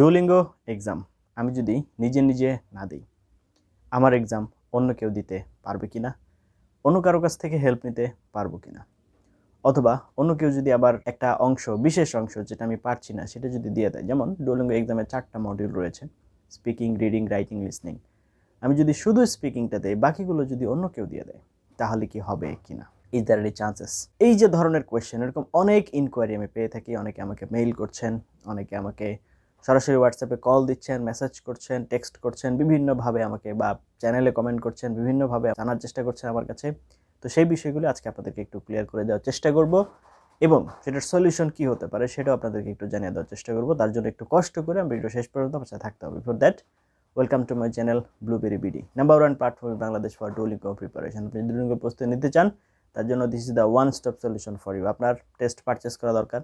Duolingo exam আমি যদি নিজে নিজে না দিই, আমার এক্সাম অন্য কেউ দিতে পারবে কি না অন্য কারও কাছ থেকে হেল্প নিতে পারব কি না অথবা অন্য কেউ যদি আবার একটা অংশ, বিশেষ অংশ যেটা আমি পারছি না, সেটা যদি দিয়ে দেয়, যেমন ডুওলিঙ্গো এক্সামে চারটা মডিউল রয়েছে স্পিকিং রিডিং রাইটিং লিসনিং আমি যদি শুধু স্পিকিংটা দেই, বাকিগুলো যদি অন্য কেউ দিয়ে দেয়, তাহলে কি হবে কি না ইজ দ্যার এনি চান্সেস এই যে ধরনের কোয়েশ্চেন এরকম অনেক ইনকোয়ারি আমি পেয়ে থাকি, অনেকে আমাকে মেইল করছেন, অনেকে আমাকে সরাসরি হোয়াটসঅ্যাপে কল দিচ্ছেন মেসেজ করছেন টেক্সট করছেন, বিভিন্নভাবে আমাকে বা চ্যানেলে কমেন্ট করছেন, বিভিন্নভাবে জানার চেষ্টা করছেন আমার কাছে। তো সেই বিষয়গুলো আজকে আপনাদেরকে একটু ক্লিয়ার করে দেওয়ার চেষ্টা করব এবং সেটার সলিউশন কি হতে পারে সেটাও আপনাদেরকে একটু জানিয়ে দেওয়ার চেষ্টা করব। তার জন্য একটু কষ্ট করে আমি ভিডিও শেষ পর্যন্ত আমার সাথে থাকতে হবে। For that welcome to my channel Blueberry BD number one platform Bangladesh for Duolingo preparation আপনি ডুলিঙ্গো প্রস্তুতি নিতে চান, তার জন্য this is the one stop solution for you আপনার টেস্ট পারচেস করা দরকার।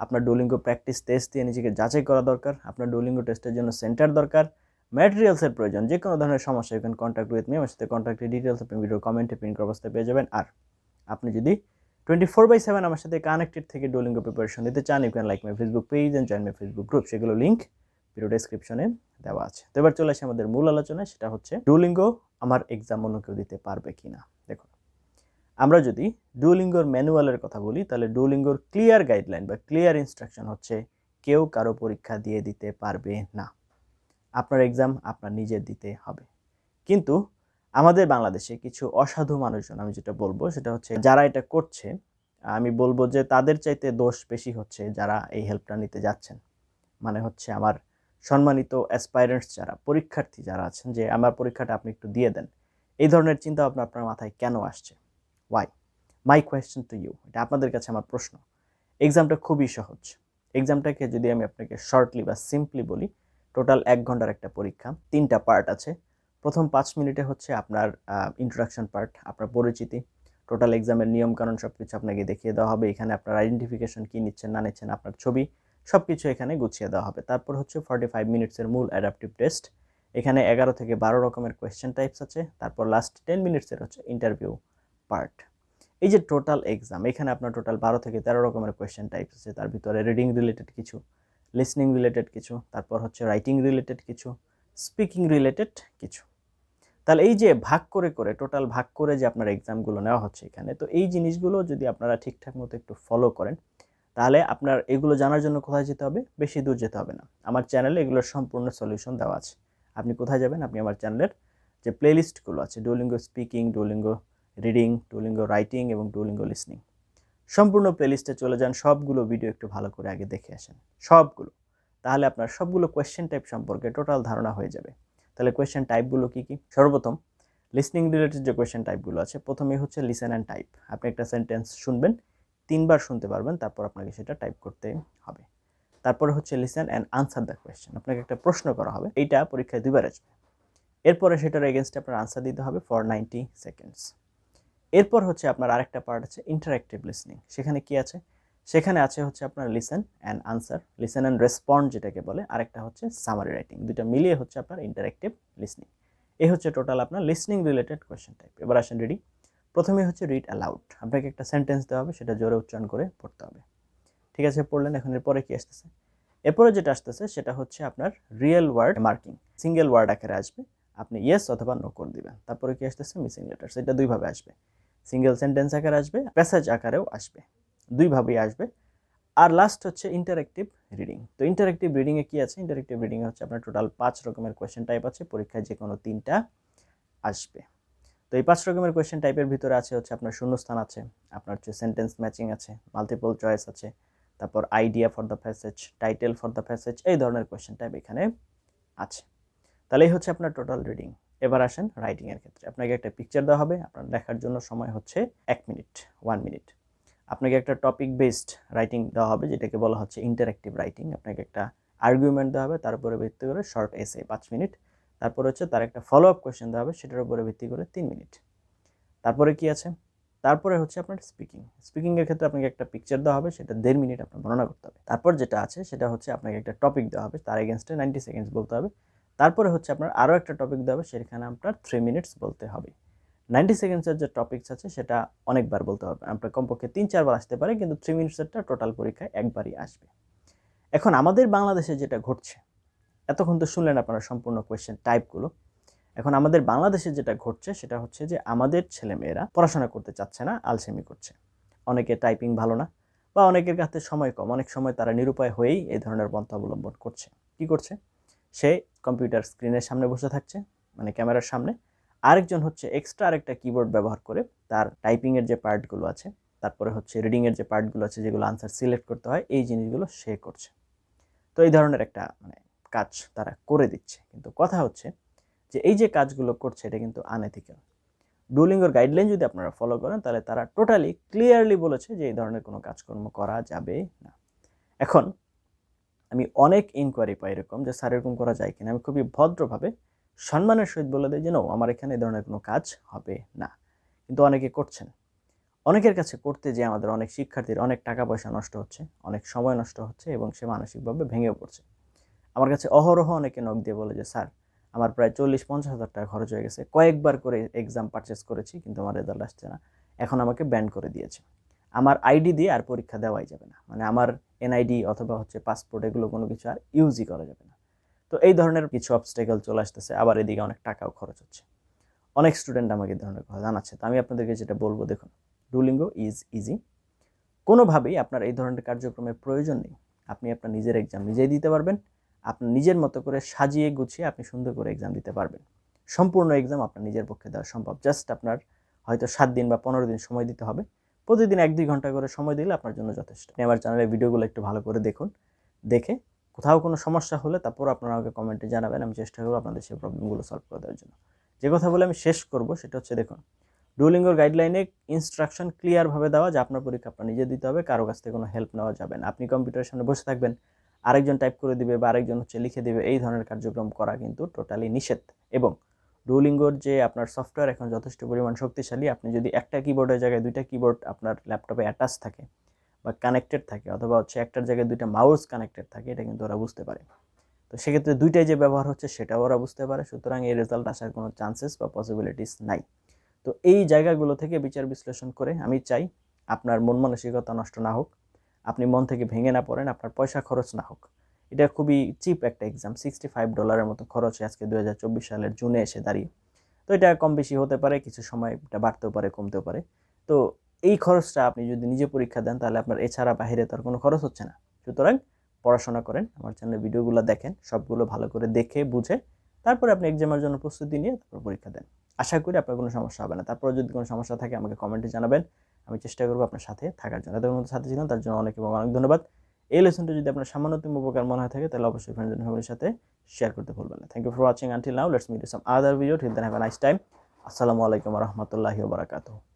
আপনার ডুলিঙ্গো প্র্যাকটিস টেস্ট দিয়ে নিজেকে যাচাই করা দরকার, আপনার ডুলিঙ্গো টেস্টের জন্য সেন্টার দরকার ম্যাটেরিয়ালসের প্রয়োজন যে কোনো ধরনের সমস্যা ক্যান কন্ট্যাক্ট উইথ মি আমার সাথে কন্ট্যাক্টের ডিটেলস আপনি ভিডিও কমেন্টে করা অবস্থায় পেয়ে যাবেন। আর আপনি যদি টোয়েন্টি ফোর বাই সেভেন আমার সাথে কানেক্টেড থেকে ডুলিঙ্গো প্রিপারেশন দিতে চান you can like my Facebook page and join my Facebook group সেগুলো লিঙ্ক ভিডিও ডেসক্রিপশনে দেওয়া আছে। তো এবার চলে আসে আমাদের মূল আলোচনায়, সেটা হচ্ছে ডুলিঙ্গো আমার এক্সাম অন্য কেউ দিতে পারবে কি না আমরা যদি ডুলিঙ্গোর ম্যানুয়ালের কথা বলি, তাহলে ডুলিঙ্গোর ক্লিয়ার গাইডলাইন বা ক্লিয়ার ইনস্ট্রাকশন হচ্ছে, কেউ কারও পরীক্ষা দিয়ে দিতে পারবে না। আপনার এক্সাম আপনার নিজের দিতে হবে। কিন্তু আমাদের বাংলাদেশে কিছু অসাধু মানুষজন, আমি যেটা বলব সেটা হচ্ছে যারা এটা করছে, আমি বলব যে তাদের চাইতে দোষ বেশি হচ্ছে যারা এই হেল্পটা নিতে যাচ্ছেন। মানে হচ্ছে আমার সম্মানিত অ্যাসপাইরেন্টস যারা, পরীক্ষার্থী যারা আছেন যে, আমার পরীক্ষাটা আপনি একটু দিয়ে দেন। এই ধরনের চিন্তা ভাবনা আপনার মাথায় কেন আসছে? Why my question to you এটা আপনাদের কাছে আমার প্রশ্ন। এক্সামটা খুবই সহজ। এক্সামটাকে যদি আমি আপনাকে শর্টলি বা সিম্পলি বলি টোটাল এক ঘণ্টার একটা পরীক্ষা, তিনটা পার্ট আছে। প্রথম পাঁচ মিনিটে হচ্ছে আপনার ইন্ট্রোডাকশন পার্ট আপনার পরিচিতি। টোটাল এক্সামের নিয়মকানুন সব কিছু আপনাকে দেখিয়ে দেওয়া হবে। এখানে আপনার আইডেন্টিফিকেশন কী নিচ্ছেন, না নিচ্ছেন, আপনার ছবি সব কিছু এখানে গুছিয়ে দেওয়া হবে। তারপর হচ্ছে ফর্টি ফাইভ মিনিটসের মূল অ্যাডাপটিভ টেস্ট এখানে এগারো থেকে বারো রকমের কোয়েশ্চেন টাইপস আছে। তারপর লাস্ট টেন মিনিটসের হচ্ছে ইন্টারভিউ পার্ট এই যে টোটাল এক্সাম এখানে আপনার টোটাল বারো থেকে তেরো রকমের কোয়েশ্চেন টাইপস আছে। তার ভিতরে রিডিং রিলেটেড কিছু লিসনিং রিলেটেড কিছু, তারপর হচ্ছে রাইটিং রিলেটেড কিছু স্পিকিং রিলেটেড কিছু। তাহলে এই যে ভাগ করে করে টোটাল ভাগ করে যে আপনার এক্সামগুলো নেওয়া হচ্ছে এখানে, তো এই জিনিসগুলো যদি আপনারা ঠিকঠাক মতো একটু ফলো করেন, তাহলে আপনার এগুলো জানার জন্য কোথায় যেতে হবে? বেশি দূর যেতে হবে না। আমার চ্যানেলে এগুলোর সম্পূর্ণ সলিউশন দেওয়া আছে। আপনি কোথায় যাবেন? আপনি আমার চ্যানেলের যে প্লেলিস্টগুলো আছে Duolingo speaking Duolingo reading Duolingo writing এবং ডুলিঙ্গো লিসনিং সম্পূর্ণ প্লেলিস্টে চলে যান, সবগুলো ভিডিও একটু ভালো করে আগে দেখে আসেন। সবগুলো। তাহলে আপনার সবগুলো কোয়েশ্চেন টাইপ সম্পর্কে টোটাল ধারণা হয়ে যাবে। তাহলে কোয়েশ্চেন টাইপগুলো কী কী? সর্বপ্রথম লিসনিং রিলেটেড যে কোয়েশ্চেন টাইপগুলো আছে, প্রথমেই হচ্ছে লিসেন অ্যান্ড টাইপ আপনি একটা সেন্টেন্স শুনবেন, তিনবার শুনতে পারবেন, তারপর আপনাকে সেটা টাইপ করতে হবে। তারপরে হচ্ছে listen and answer the question আপনাকে একটা প্রশ্ন করা হবে, এইটা পরীক্ষায় দুইবার আসবে। এরপরে সেটার এগেনস্টে আপনার আনসার দিতে হবে ফর নাইনটি সেকেন্ডস এরপর হচ্ছে আপনার আরেকটা পার্ট আছে ইন্টারাক্টিভ লিসনিং সেখানে কি আছে? সেখানে আছে হচ্ছে আপনার listen and answer listen and respond যেটাকে বলে, আরেকটা হচ্ছে সামারি রাইটিং দুটো মিলিয়ে হচ্ছে আপনার ইন্টারাক্টিভ লিসনিং এই হচ্ছে টোটাল আপনার লিসনিং রিলেটেড কোয়েশ্চেন টাইপ এবার আসেন রেডি প্রথমে হচ্ছে রিড অ্যালাউড আপনাকে একটা সেন্টেন্স দেওয়া হবে, সেটা জোরে উচ্চারণ করে পড়তে হবে। ঠিক আছে, পড়লেন, এখন এরপরে কি আসতেছে? এরপরে যেটা আসতেছে, সেটা হচ্ছে আপনার real word marking single word আকারে আসবে। আপনি ইয়েস অথবা নো করে দিবেন। তারপরে কি আসতেছে? মিসিং লেটার্স এটা দুইভাবে আসবে। সিঙ্গেল সেন্টেন্স আকারে আসবে প্যাসেজ আকারেও আসবে। দুইভাবেই আসবে। আর লাস্ট হচ্ছে ইন্টারেক্টিভ রিডিং তো ইন্টারেক্টিভ রিডিংয়ে কী আছে? ইন্টারেক্টিভ রিডিংয়ে হচ্ছে আপনার টোটাল পাঁচ রকমের কোয়েশ্চেন টাইপ আছে। পরীক্ষায় যে কোনো তিনটা আসবে। তো এই পাঁচ রকমের কোয়েশ্চেন টাইপের ভিতরে আছে হচ্ছে আপনার শূন্যস্থান আছে, আপনার হচ্ছে সেন্টেন্স ম্যাচিং আছে মাল্টিপল চয়েস আছে, তারপর idea for the passage title for the passage এই ধরনের কোয়েশ্চেন টাইপ এখানে আছে। তাহলে এই হচ্ছে আপনার টোটাল রিডিং এবার আসেন রাইটিংয়ের ক্ষেত্রে। আপনাকে একটা পিকচার দেওয়া হবে, আপনার দেখার জন্য সময় হচ্ছে এক মিনিট ওয়ান মিনিট আপনাকে একটা টপিক বেসড রাইটিং দেওয়া হবে, যেটাকে বলা হচ্ছে ইন্টারেক্টিভ রাইটিং আপনাকে একটা আর্গুমেন্ট দেওয়া হবে, তার উপরে ভিত্তি করে শর্ট এসে পাঁচ মিনিট তারপর হচ্ছে তার একটা ফলো আপ কোয়েশ্চেন দেওয়া হবে, সেটার উপরে ভিত্তি করে তিন মিনিট তারপরে কি আছে? তারপরে হচ্ছে আপনার স্পিকিং স্পিকিংয়ের ক্ষেত্রে আপনাকে একটা পিকচার দেওয়া হবে, সেটা দেড় মিনিট আপনার বর্ণনা করতে হবে। তারপর যেটা আছে, সেটা হচ্ছে আপনাকে একটা টপিক দেওয়া হবে, তার এগেনস্টে নাইনটি সেকেন্ডস বলতে হবে। তারপরে হচ্ছে আপনার আরও একটা টপিক দেওয়া সেখানে আপনার থ্রি মিনিটস বলতে হবে। নাইনটি সেকেন্ডসের যে টপিকস আছে, সেটা অনেকবার বলতে হবে। আপনার কমপক্ষে তিন, চারবার আসতে পারে, কিন্তু থ্রি মিনিটসেরটা টোটাল পরীক্ষায় একবারই আসবে। এখন আমাদের বাংলাদেশে যেটা ঘটছে, এতক্ষণ তো শুনলেন আপনারা সম্পূর্ণ কোয়েশ্চেন টাইপগুলো এখন আমাদের বাংলাদেশে যেটা ঘটছে, সেটা হচ্ছে যে আমাদের ছেলেমেয়েরা পড়াশোনা করতে চাচ্ছে না, আলসেমি করছে। অনেকে টাইপিং ভালো না, বা অনেকের কাছে সময় কম, অনেক সময় তারা নিরুপায় হয়েই এই ধরনের পন্থা অবলম্বন করছে। কি করছে? সে কম্পিউটার স্ক্রিনের সামনে বসে থাকছে মানে ক্যামেরার সামনে। আরেকজন হচ্ছে এক্সট্রা আরেকটা কিবোর্ড ব্যবহার করে, তার টাইপিংয়ের যে পার্টগুলো আছে, তারপরে হচ্ছে রিডিংয়ের যে পার্টগুলো আছে, যেগুলো আনসার সিলেক্ট করতে হয়, এই জিনিসগুলো সে করছে। তো এই ধরনের একটা মানে কাজ তারা করে দিচ্ছে। কিন্তু কথা হচ্ছে যে, এই যে কাজগুলো করছে, এটা কিন্তু আনএথিক্যাল ডুলিঙ্গোর গাইডলাইন যদি আপনারা ফলো করেন, তাহলে তারা টোটালি ক্লিয়ারলি বলেছে যে, এই ধরনের কোনো কাজকর্ম করা যাবে না। এখন আমি অনেক ইনকোয়ারি পাই এরকম যে, স্যার, এরকম করা যায় কিনা? আমি খুবই ভদ্রভাবে সম্মানের সহিত বলে দিই যে, নো, আমার এখানে এই ধরনের কোনো কাজ হবে না। কিন্তু অনেকে করছেন। অনেকের কাছে করতে যে আমাদের অনেক শিক্ষার্থীর অনেক টাকা পয়সা নষ্ট হচ্ছে, অনেক সময় নষ্ট হচ্ছে এবং সে মানসিকভাবে ভেঙেও পড়ছে। আমার কাছে অহরহ অনেকে নখ দিয়ে বলে যে, স্যার, আমার প্রায় চল্লিশ পঞ্চাশ হাজার টাকা খরচ হয়ে গেছে। কয়েকবার করে এক্সাম পারচেস করেছি, কিন্তু আমার রেজাল্ট আসছে না। এখন আমাকে ব্যান করে দিয়েছে। আমার আইডি দিয়ে আর পরীক্ষা দেওয়াই যাবে না। মানে আমার এনআইডি অথবা হচ্ছে পাসপোর্ট এগুলো কোনো কিছু আর ইউজই করা যাবে না। তো এই ধরনের কিছু অবস্টেকেল চলে আসতেছে, আবার এদিকে অনেক টাকাও খরচ হচ্ছে। অনেক স্টুডেন্ট আমাকে এই ধরনের কথা জানাচ্ছে। তো আমি আপনাদেরকে যেটা বলব, দেখুন ডুলিঙ্গো ইজ ইজি কোনোভাবেই আপনার এই ধরনের কার্যক্রমের প্রয়োজন নেই। আপনি আপনার নিজের এক্সাম নিজেই দিতে পারবেন। আপনার নিজের মতো করে সাজিয়ে গুছিয়ে আপনি সুন্দর করে এক্সাম দিতে পারবেন। সম্পূর্ণ এক্সাম আপনার নিজের পক্ষে দেওয়া সম্ভব। জাস্ট আপনার হয়তো সাত দিন বা পনেরো দিন সময় দিতে হবে। প্রতিদিন এক দুই ঘণ্টা করে সময় দিলে আপনার জন্য যথেষ্ট। আমার চ্যানেলের ভিডিওগুলো একটু ভালো করে দেখুন, দেখে কোথাও কোনো সমস্যা হলে তারপর আপনারা আমাকে কমেন্টে জানাবেন, আমি চেষ্টা করব আপনাদের সেই প্রবলেমগুলো সলভ করে দেওয়ার জন্য। যে কথা বলে আমি শেষ করব সেটা হচ্ছে দেখুন ডুলিঙ্গোর গাইডলাইনে ইনস্ট্রাকশন ক্লিয়ারভাবে দেওয়া যে আপনার পরীক্ষা আপনার নিজে দিতে হবে, কারও কাছ থেকে কোনো হেল্প নেওয়া যাবে না। আপনি কম্পিউটারের সামনে বসে থাকবেন, আরেকজন টাইপ করে দিবে বা আরেকজন হচ্ছে লিখে দিবে, এই ধরনের কার্যক্রম করা কিন্তু টোটালি নিষেধ। এবং ডুলিঙ্গোর যে আপনার সফটওয়্যার এখন যথেষ্ট পরিমাণ শক্তিশালী, আপনি যদি একটা কিবোর্ডের জায়গায় দুইটা কিবোর্ড আপনার ল্যাপটপে অ্যাটাচ থাকে বা কানেক্টেড থাকে অথবা হচ্ছে একটার জায়গায় দুইটা মাউস কানেক্টেড থাকে, এটা কিন্তু ওরা বুঝতে পারে। তো সেক্ষেত্রে দুইটাই যে ব্যবহার হচ্ছে সেটাও ওরা বুঝতে পারে, সুতরাং এই রেজাল্ট আসার কোনো চান্সেস বা পসিবিলিটিস নাই। তো এই জায়গাগুলো থেকে বিচার বিশ্লেষণ করে আমি চাই আপনার মন মানসিকতা নষ্ট না হোক, আপনি মন থেকে ভেঙে না পড়েন, আপনার পয়সা খরচ না হোক। এটা খুবই চিপ একটা এক্সাম সিক্সটি ফাইভ ডলারের মতো খরচ আজকে দু হাজার চব্বিশ সালের জুনে এসে দাঁড়িয়ে। তো এটা কম বেশি হতে পারে, কিছু সময় এটা বাড়তেও পারে, কমতেও পারে। তো এই খরচটা আপনি যদি নিজে পরীক্ষা দেন, তাহলে আপনার এছাড়া বাইরে তার কোনো খরচ হচ্ছে না। সুতরাং পড়াশোনা করেন, আমার চ্যানেলের ভিডিওগুলো দেখেন, সবগুলো ভালো করে দেখে, বুঝে, তারপরে আপনি এক্সামের জন্য প্রস্তুতি নিয়ে তারপর পরীক্ষা দেন। আশা করি আপনার কোনো সমস্যা হবে না। তারপর যদি কোনো সমস্যা থাকে, আমাকে কমেন্টে জানাবেন। আমি চেষ্টা করব আপনার সাথে থাকার জন্য। এতক্ষণ সাথে ছিলাম, তার জন্য অনেক এবং অনেক ধন্যবাদ। এই লেসনটা যদি আপনার সামান্যতম উপকার মনে হয় থাকে, তাহলে অবশ্যই ফ্রেন্ড ফ্যামিলির সাথে শেয়ার করতে ভুলবেন না। Thank you for watching until now let's meet some other video till then have a nice time আসসালামু আলাইকুম রহমতুল্লাহি বারাকাতুহু